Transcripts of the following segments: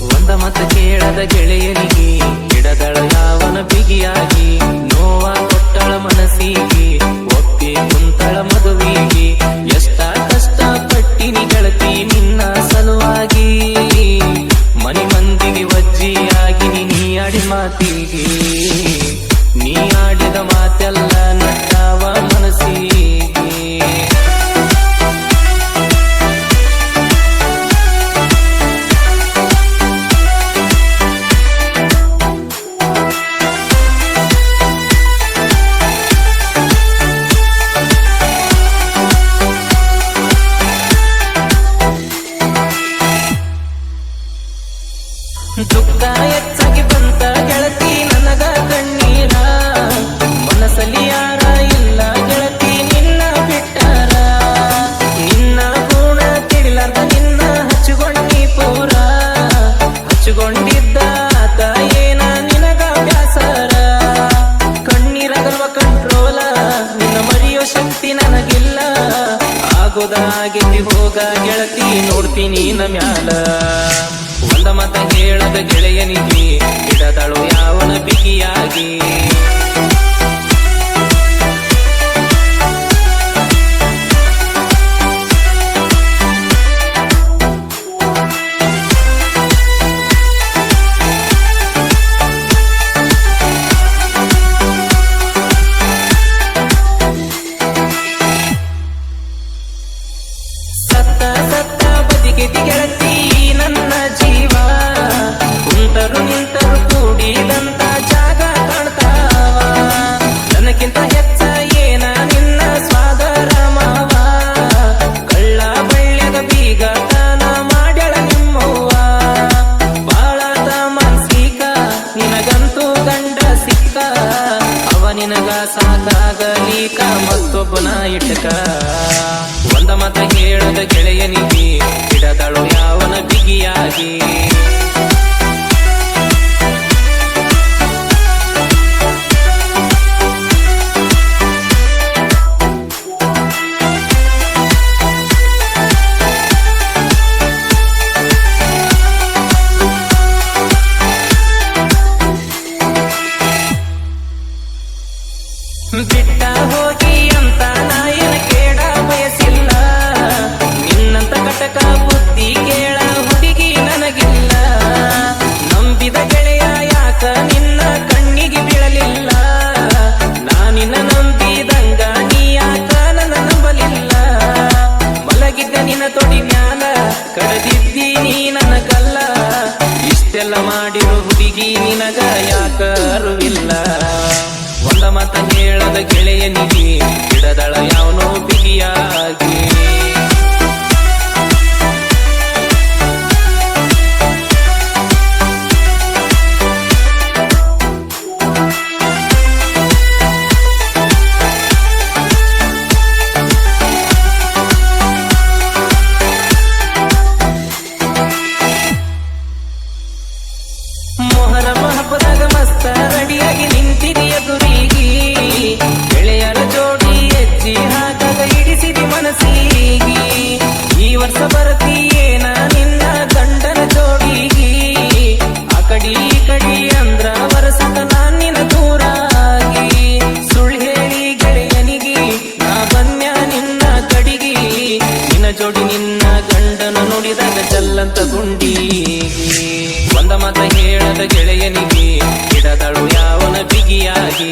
ಒಂದ ಮತ ಕೇಳದ ಗೆಳೆಯನಿಗೆ ಗಿಡದಳ ಯಾವನ ಬಿಗಿಯಾಗಿ ನೋವ ಕೊಟ್ಟಳ ಮನಸ್ಸಿಗೆ ಒಪ್ಪಿ ಕುಂತಳ ಮದುವಿಗೆ. ದುಃಖ ಹೆಚ್ಚಾಗಿ ಬಂತ ಗೆಳತಿ ನನಗ ಕಣ್ಣೀರ. ಮನಸ್ಸಲ್ಲಿ ಯಾರ ಇಲ್ಲ ಗೆಳತಿ, ನಿನ್ನ ಬಿಟ್ಟಾರ. ನಿನ್ನ ಗುಣ ತಿಳಿಲಾರ್ದ ನಿನ್ನ ಹಚ್ಚಿಕೊಂಡಿ ಪೂರ. ಹಚ್ಚಿಕೊಂಡಿದ್ದ ಆತ ಏನ ನಿನಗ ಬ್ಯಾಸರ? ಕಣ್ಣೀರಗಲ್ವ ಕಂಟ್ರೋಲ, ನಿನ್ನ ಮರೆಯೋ ಶಕ್ತಿ ನನಗಿಲ್ಲ. ಆಗೋದಾಗಿದ್ದಿ ಹೋಗ ಗೆಳತಿ, ನೋಡ್ತೀನಿ ಮ್ಯಾಲ ಒಂದ ಮತ ಹೇಳದ ಗೆಳೆಯನಿಗೆ ಇಡದಳು ಯಾವನ ಬಿಗಿಯಾಗಿ? ಸತ್ತ ಸತ್ತ ಬದಿಗೆ ಗೆಳತಿ ಕುಂತರು ನಿಂತರು ಕೂಡಿದಂತ ಜಾಗ ಕಾಣ್ತಾವ. ನನಗಿಂತ ಹೆಚ್ಚ ಏನ ನಿನ್ನ ಸ್ವಾದರ ಮಾವ ಕಳ್ಳ ಬಳ್ಳ್ಯದ ಬೀಗ ತಾನ ಮಾಡ್ಯಾಳ ನಿಮ್ಮವ್ವ. ಬಾಳದ ಮಾನಸಿಕ, ನಿನಗಂತೂ ಗಂಡ ಸಿಕ್ಕ. ಅವ ನಿನಗ ಸಾಕಾಗಲೀಕ ಮತ್ತೊಬ್ಬನ ಇಟ್ಟಕ ಒಂದ ಮತ ಹೇಳದ ಗೆಳೆಯನಿಗೆ ನಿನಗ ಯಾಕ ಅರಿವಿಲ್ಲ ಒಂದ ಮತ ಹೇಳದ ಗೆಳೆಯನಿಗೆ ಗಿಡದಳ ಯಾವನೋ ಬಿಗಿಯಾಗಿ. ಜಲ್ಲಂತ ಗುಂಡಿ. ಒಂದ ಮಾತ ಹೇಳದ ಗೆಳೆಯನಿಗೆ ಗಿಡದಳು ಯಾವನ ಬಿಗಿಯಾಗಿ.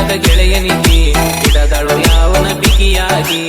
ಗೆಳೆಯನಿಗೆ ಗಿಡದಳು ಯಾವನ ಬಿಗಿಯಾಗಿ.